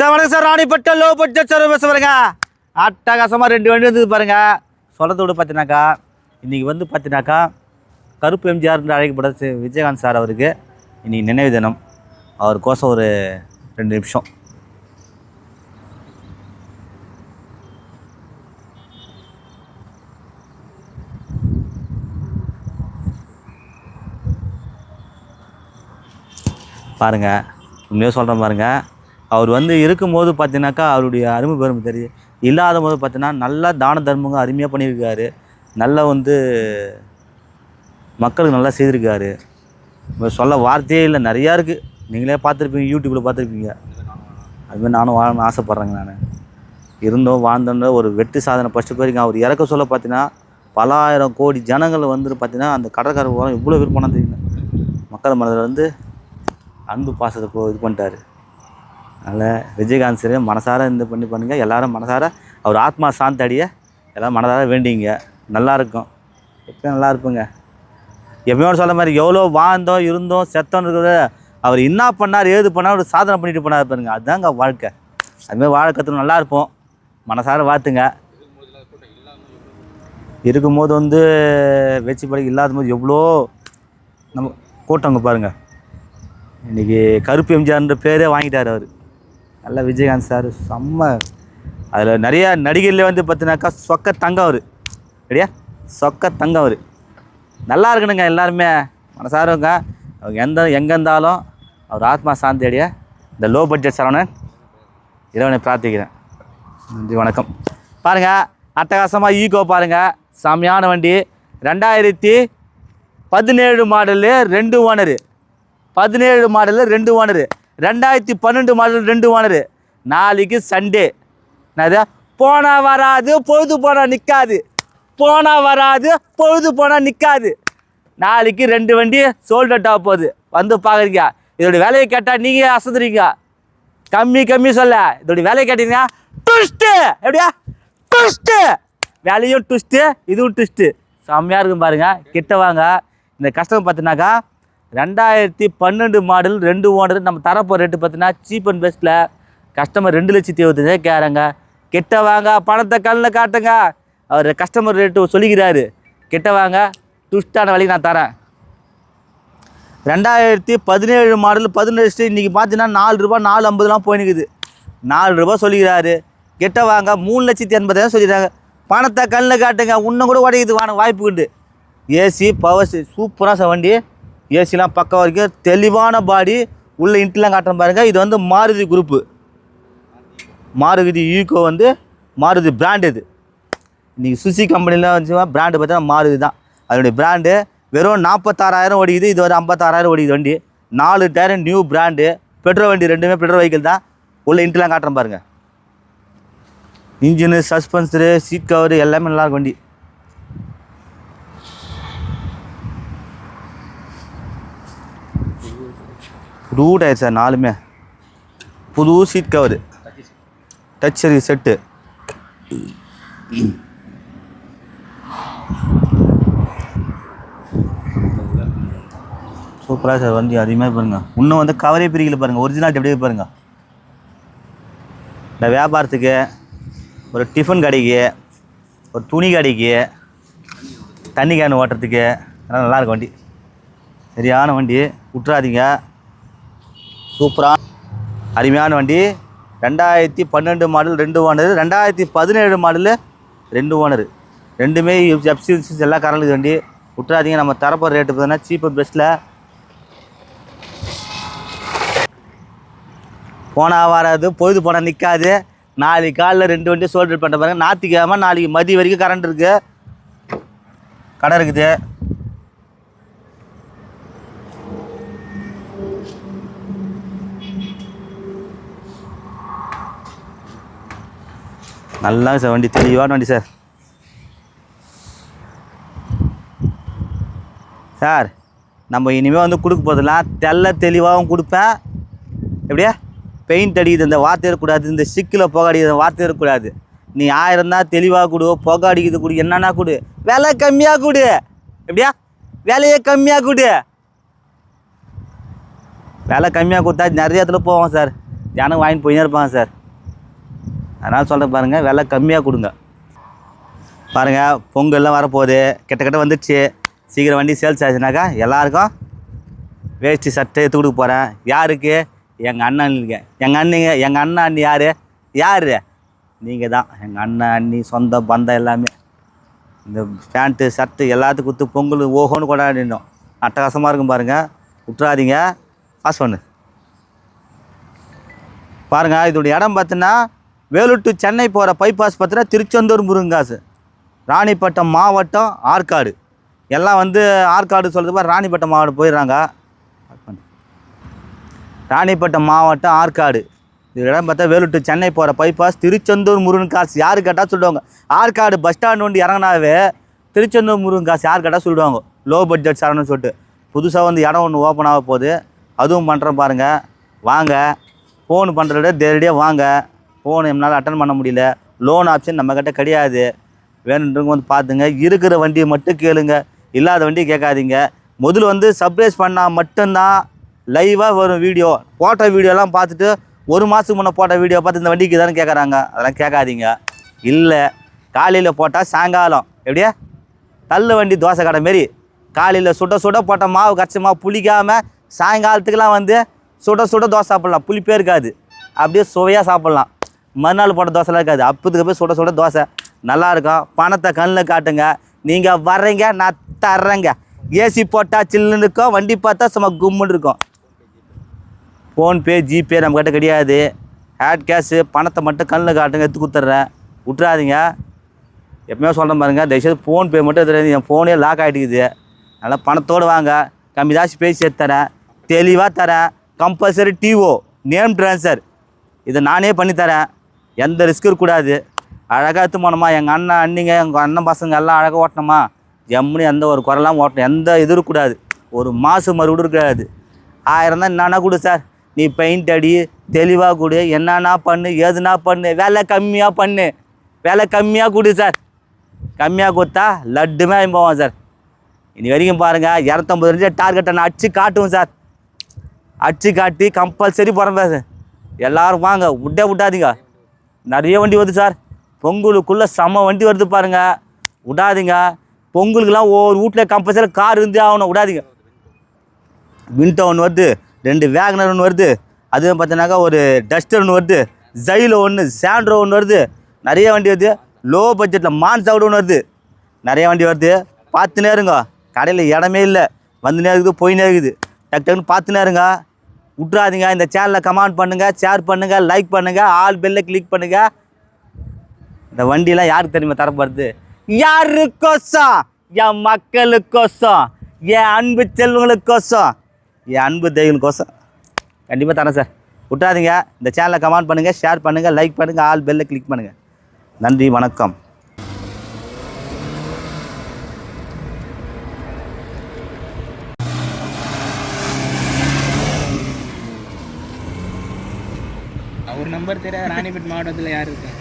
Sir வணக்கம் sir Ranipet low budget sir பேச பாருங்க. அட்டகாசமாக ரெண்டு வண்டி வந்தது பாருங்க. சொல்கிறத விட பார்த்தீங்கன்னாக்கா இன்றைக்கி வந்து பார்த்தீங்கன்னாக்கா கருப்பு எம்ஜிஆர் என்று அழைக்கப்பட்ட விஜயகாந்த் சார் அவருக்கு இன்றைக்கி நினைவு தினம். அவருக்கோசம் ஒரு ரெண்டு நிமிஷம். பாருங்கள் உண்மையாக சொல்கிறேன் பாருங்கள் அவர் வந்து இருக்கும்போது பார்த்தீங்கன்னாக்கா அவருடைய அருமை பெருமை தெரியும் இல்லாத போது பார்த்தீங்கன்னா நல்லா தான தர்மங்க அருமையாக பண்ணியிருக்காரு. நல்லா வந்து மக்களுக்கு நல்லா செய்திருக்காரு. இப்ப சொல்ல வார்த்தையே இல்லை நிறையா இருக்குது நீங்களே பார்த்துருப்பீங்க யூடியூப்பில் பார்த்துருப்பீங்க. அதுமாதிரி நானும் வாழணும்னு ஆசைப்பட்றேங்க நான். இருந்தோம் வாழ்ந்தோன்ற ஒரு வெட்டு சாதனை ஃபஸ்ட்டு போயிருக்கேன் அவர் இறக்க சொல்ல பார்த்தீங்கன்னா பல ஆயிரம் கோடி ஜனங்கள் வந்து பார்த்தீங்கன்னா அந்த கடற்கரை ஓரம் இவ்வளோ விருப்பம் தெரியுங்க. மக்கள் மனதில் வந்து அன்பு பாசத்தை இது பண்ணிட்டாரு. அதனால் விஜயகாந்த் சரி மனசார இந்த பண்ணி பண்ணுங்க. எல்லாரும் மனசார அவர் ஆத்மா சாந்தி அடைய எல்லாம் மனதார வேண்டிங்க. நல்லா இருக்கும். எப்பயும் நல்லா இருப்பேங்க. எப்பயோட சொல்ல மாதிரி எவ்வளோ வாழ்ந்தோம் இருந்தோம் செத்தோம் இருக்கிறத அவர் என்ன பண்ணார் ஏது பண்ணார் ஒரு சாதனை பண்ணிட்டு போனார் பாருங்க. அதுதாங்க வாழ்க்கை. அதுமாதிரி வாழ கற்றுக்கணும் நல்லா இருப்போம். மனசார வாத்துங்க இருக்கும்போது வந்து வெச்சு படி இல்லாத போது எவ்வளோ நம்ம கூட்டங்க பாருங்கள் இன்றைக்கி கருப்பு எம்ஜிஆர்ன்ற பேரே வாங்கிட்டார் அவர். நல்ல விஜயகாந்த் சார் செம்ம. அதில் நிறைய நடிகர்லேயே வந்து பார்த்தினாக்கா சொக்க தங்கம் அவர் சரியா சொக்க தங்கம் அவர் நல்லா இருக்கணுங்க எல்லாருமே. மனசாருங்க அவங்க எந்த எங்கே இருந்தாலும் அவர் ஆத்மா சாந்தி அடைய இந்த லோ பட்ஜெட் சரவணன் இறைவனை பிரார்த்திக்கிறேன். நன்றி வணக்கம். பாருங்கள் அட்டகாசமாக ஈகோ பாருங்கள் செம்மையான வண்டி. ரெண்டாயிரத்தி பதினேழு மாடலு ரெண்டு ஓனரு. பதினேழு மாடலு ரெண்டு ஓனரு. ரெண்டாயிரத்தி பன்னெண்டு மாடல் ரெண்டு ஓனரு நாளைக்கு சண்டே. என்னது? போனா வராது பொழுது போனா நிற்காது போனா வராது பொழுது போனா நிற்காது நாளைக்கு ரெண்டு வண்டி சோல்ட் ஆக போகுது. வந்து பார்க்குறீங்க. இதோட விலையை கேட்டால் நீங்கள் அசந்துறீங்க. கம்மி கம்மி சொல்ல. இதோட விலையை கேட்டீங்கன்னா ட்விஸ்ட்டு எப்படியா? ட்விஸ்ட்டு விலையும் ட்விஸ்ட்டு இதுவும் ட்விஸ்ட்டு செம்மையாக இருக்கும் பாருங்கள் கிட்ட வாங்க. இந்த கஷ்டம் பார்த்தினாக்கா ரெண்டாயிரத்தி பன்னெண்டு மாடல் ரெண்டு ஓனர் நம்ம தரப்போ ரேட்டு பார்த்தீங்கன்னா சீப் அண்ட் பெஸ்ட்டில் கஸ்டமர் ரெண்டு லட்சத்தி இருபத்தஞ்சே கேட்குறாங்க கெட்ட வாங்க பணத்தை கல்லில் காட்டுங்க. அவர் கஸ்டமர் ரேட்டு சொல்லிக்கிறாரு. கெட்ட வாங்க ட்விஸ்டான விலைக்கு நான் தரேன். ரெண்டாயிரத்தி பதினேழு மாடல் பதினேழு இன்றைக்கி பார்த்தீங்கன்னா நாலு ரூபா நாலு ஐம்பதுலாம் போயினுக்குது. நாலு ரூபா சொல்லிக்கிறாரு. கெட்ட வாங்க மூணு லட்சத்தி எண்பதாயிரம் சொல்லிடுறாங்க பணத்தை கல்லில் காட்டுங்க இன்னும் கூட உடையுது வாங்க வாய்ப்பு உண்டு. ஏசி பவர் சூப்பராக வண்டி ஏசிலாம் பக்கம் வரைக்கும் தெளிவான பாடி உள்ள இன்ட்லாம் காட்டுறேன் பாருங்கள் இது வந்து மாருதி குரூப்பு மாருதி ஈகோ வந்து மாருதி பிராண்ட் இது. இன்றைக்கி சுசி கம்பெனிலாம் வந்து பிராண்டு பார்த்தீங்கன்னா மாருதி தான். அதனுடைய பிராண்டு வெறும் நாற்பத்தாறாயிரம் ஓடிக்குது இது ஒரு ஐம்பத்தாறாயிரம் ஓடிக்குது வண்டி. நாலு டயர் நியூ பிராண்டு பெட்ரோல் வண்டி ரெண்டுமே பெட்ரோல் வெஹிக்கிள் தான். உள்ள இன்ட்லாம் காட்டுறேன் பாருங்கள் இன்ஜினு சஸ்பென்சரு சீட் கவரு எல்லாமே நல்லா இருக்கும் வண்டி. புது டயர் சார் நாலுமே. புது சீட் கவரு டச் சரி செட்டு சூப்பராக சார் வண்டி அதிகமாக பாருங்கள் இன்னும் வந்து கவரே பிரிக்கல பாருங்கள் ஒரிஜினாலிட்டி அப்படியே பாருங்கள் இந்த வியாபாரத்துக்கு ஒரு டிஃபன் கடைக்கு ஒரு துணி கடைக்கு தண்ணி கேன் ஓட்டுறதுக்கு. அதெல்லாம் நல்லா இருக்கும் வண்டி. சரியான வண்டி. விட்றாதீங்க சூப்பராக அருமையான வண்டி. ரெண்டாயிரத்தி பன்னெண்டு மாடல் ரெண்டு ஓனர். ரெண்டாயிரத்தி பதினேழு மாடலு ரெண்டு ஓனர். ரெண்டுமே எஃப்சி எல்லா கரலுக்கு வண்டி. விட்றாதீங்க நம்ம தரப்போகிற ரேட்டு பார்த்தீங்கன்னா சீப்பர் பெஸ்ட்டில் போனால் வராது பொழுது போனால் நிற்காது நாளைக்கு காலையில் ரெண்டு வண்டி சோல்டர் பண்ணுற பாருங்க. ஞாயிற்றுக்கிழமை நாளைக்கு மதியம் வரைக்கும் கரண்ட் இருக்குது கடை இருக்குது. நல்லா சார் வண்டி தெளிவான வண்டி சார். சார் நம்ம இனிமேல் வந்து கொடுக்க போதெல்லாம் தெல்ல தெளிவாகவும் கொடுப்பேன். எப்படியா? பெயிண்ட் அடிக்குது இந்த வார்த்தை இருக்கக்கூடாது. இந்த சிக்கில் புகை அடிக்குது வார்த்தை இருக்கக்கூடாது. நீ ஆயிரம் தான் தெளிவாக கொடு புகை அடிக்குது கொடு. என்னென்னா கொடு. விலை கம்மியாக கொடு. எப்படியா? விலையே கம்மியாக கொடு. விலை கம்மியாக கொடுத்தா நிறைய இடத்துல போவோம் சார். ஜனம் வாங்கிட்டு போயினே இருப்பாங்க சார். அதனால் சொல்கிறேன் பாருங்கள் விலை கம்மியாக கொடுங்க. பாருங்கள் பொங்கல்லாம் வரப்போகுது. கிட்ட கிட்ட வந்துடுச்சு. சீக்கிரம் வண்டி சேல்ஸ் ஆச்சுனாக்கா எல்லாருக்கும் வேஷ்டி சட்டை எடுத்து கொடுக்க போகிறேன் யாருக்கு? எங்கள் அண்ணனுங்க எங்கள் அண்ணிங்க எங்கள் அண்ணன் அண்ணி யார்? யார்? நீங்கள் தான். எங்கள் அண்ணன் அண்ணி சொந்த பந்தம் எல்லாமே. இந்த பேண்ட்டு ஷர்ட்டு எல்லாத்துக்கும் கொடுத்து பொங்கல் ஓஹோன்னு கொண்டாடினோம் அட்டகாசமாக இருக்கும் பாருங்கள் விட்டுறாதீங்க பாஸ் பண்ணு. பாருங்கள் இதோடைய இடம் பார்த்தீங்கன்னா வேலூர் டு சென்னை போகிற பைபாஸ் பார்த்தீங்கன்னா திருச்செந்தூர் முருங்காசு. ராணிப்பட்டம் மாவட்டம் ஆற்காடு. எல்லாம் வந்து ஆற்காடு சொல்கிறது பாரு ராணிப்பட்டம் மாவட்டம் போயிடுறாங்க. ராணிப்பட்டம் மாவட்டம் ஆற்காடு. இது இடம் பார்த்தா வேலூர் டு சென்னை போகிற பைபாஸ் திருச்செந்தூர் முருகன் காசு யார் கேட்டால் சொல்லுவாங்க. ஆற்காடு பஸ் ஸ்டாண்ட் வந்து இறங்கினாவே திருச்செந்தூர் முருகன் காசு யார் கேட்டால் சொல்லுவாங்க. லோ பட்ஜெட் சரணுன்னு சொல்லிட்டு. புதுசாக வந்து இடம் ஒன்று ஓப்பன் ஆக போகுது. அதுவும் பண்ணுறேன் பாருங்கள் வாங்க. ஃபோன் பண்ணுறத விட வாங்க. ஃபோன் என்னால் அட்டன் பண்ண முடியல. லோன் ஆப்ஷன் நம்மக்கிட்ட கிடையாது. வேணுன்றவங்க வந்து பார்த்துங்க இருக்கிற வண்டியை மட்டும் கேளுங்க. இல்லாத வண்டியை கேட்காதீங்க. முதல்ல வந்து சர்ப்ரைஸ் பண்ணால் மட்டும்தான் லைவாக வரும் வீடியோ போட்ட வீடியோலாம் பார்த்துட்டு ஒரு மாதத்துக்கு முன்னே போட்ட வீடியோ பார்த்து இந்த வண்டிக்கு தானே கேட்குறாங்க. அதெல்லாம் கேட்காதீங்க. இல்லை காலையில் போட்டால் சாயங்காலம். எப்படியா? தள்ளு வண்டி தோசை கடை மாரி. காலையில் சுட சுட போட்ட மாவு கரைச்ச மாவு புளிக்காமல் சாயங்காலத்துக்கெலாம் வந்து சுட சுட தோசை சாப்பிட்லாம். புளிப்பே இருக்காது. அப்படியே சுவையாக சாப்பிட்லாம். மறுநாள் போட்ட தோசைலாம் இருக்காது. அப்பத்துக்கு போய் சுட சுட தோசை. நல்லா இருக்கும். பணத்தை கண்ணில் காட்டுங்க. நீங்கள் வர்றீங்க நான் தர்றேங்க. ஏசி போட்டால் சில்லுன்னு இருக்கும். வண்டி பார்த்தா சும்மா கும்முன்னு இருக்கும். ஃபோன்பே ஜிபே நம்மக்கிட்ட கிடையாது. ஹேட் கேஷு பணத்தை மட்டும் கண்ணில் காட்டுங்க எடுத்து கொடுத்துட்றேன். விட்றாதீங்க எப்பவுமே சொல்ல பாருங்கள் தயவுசெய்து ஃபோன்பே மட்டும் எடுத்துறாதீங்க என் ஃபோனே லாக் ஆகிட்டுக்குது அதனால் பணத்தோடு வாங்க. கம்மி தாசி பேசி சேர்த்து தரேன். தெளிவாக தரேன். கம்பல்சரி டிஓ நேம் ட்ரான்ஸ்ஃபர் இதை நானே பண்ணித்தரேன். எந்த ரிஸ்க் இருக்கக்கூடாது அழகாக எடுத்து போனோமா? எங்கள் அண்ணன் அண்ணிங்க எங்கள் அண்ணன் பசங்க எல்லாம் அழகாக ஓட்டணுமா? எம்முன்னு எந்த ஒரு குறைலாம் ஓட்டணும். எந்த இது இருக்கக்கூடாது ஒரு மாதம் மறுபடியும் இருக்காது. ஆயிரம் தான் என்னன்னா கொடு சார் நீ பெயிண்ட் அடி தெளிவாக கொடு. என்னன்னா பண்ணு ஏதுனா பண்ணு. விலை கம்மியாக பண்ணு. விலை கம்மியாக கொடு சார் கம்மியாக கொடுத்தா லட்டுமே போவோம் சார் இனி வரைக்கும் பாருங்கள் இரநூத்தம்பது ரெண்டு டார்கெட்டை நான் அடிச்சு காட்டுவோம் சார் அடிச்சு காட்டி கம்பல்சரி போகிறேன் சார் எல்லோரும் வாங்க விட்டே விட்டாதீங்க நிறைய வண்டி வருது சார். பொங்கலுக்குள்ளே செம்ம வண்டி வருது பாருங்கள் விடாதீங்க. பொங்கலுக்குலாம் ஒவ்வொரு வீட்டில் கம்பல்சரி கார் இருந்தே ஆகணும். விடாதீங்க. விண்டோ ஒன்று வருது. ரெண்டு வேகனர் ஒன்று வருது. அதுவும் பார்த்தீங்கன்னாக்கா ஒரு டஸ்டர் ஒன்று வருது. ஜைலோ ஒன்று சாண்ட்ரோ ஒன்று வருது. நிறைய வண்டி வருது. லோ பட்ஜெட்டில் மான்சாவுடு ஒன்று வருது. நிறைய வண்டி வருது. பார்த்துனே இருங்க. கடையில் இடமே இல்லை. வந்துனே இருக்குது போயினே இருக்குது. டக்கு டக்குன்னு பார்த்துனே இருங்க. விட்றாதீங்க. இந்த சேனலை கமெண்ட் பண்ணுங்கள் ஷேர் பண்ணுங்கள் லைக் பண்ணுங்கள் ஆல் பெல்லை கிளிக் பண்ணுங்கள் இந்த வண்டியெலாம் யாருக்கு தெரியுமா தரப்படுது? யாருக்கோசம்? என் மக்களுக்கோசம். என் அன்பு செல்வங்களுக்கோசம். என் அன்பு தெய்வங்களுக்கோசம். கண்டிப்பாக தரேன் சார் விட்றாதீங்க. இந்த சேனலை கமெண்ட் பண்ணுங்கள் ஷேர் பண்ணுங்கள் லைக் பண்ணுங்கள் ஆல் பெல்லை கிளிக் பண்ணுங்கள் நன்றி வணக்கம். ஒரு நம்பர் தெரியாது ராணிபேட் மாவட்டத்தில் யார் இருக்கா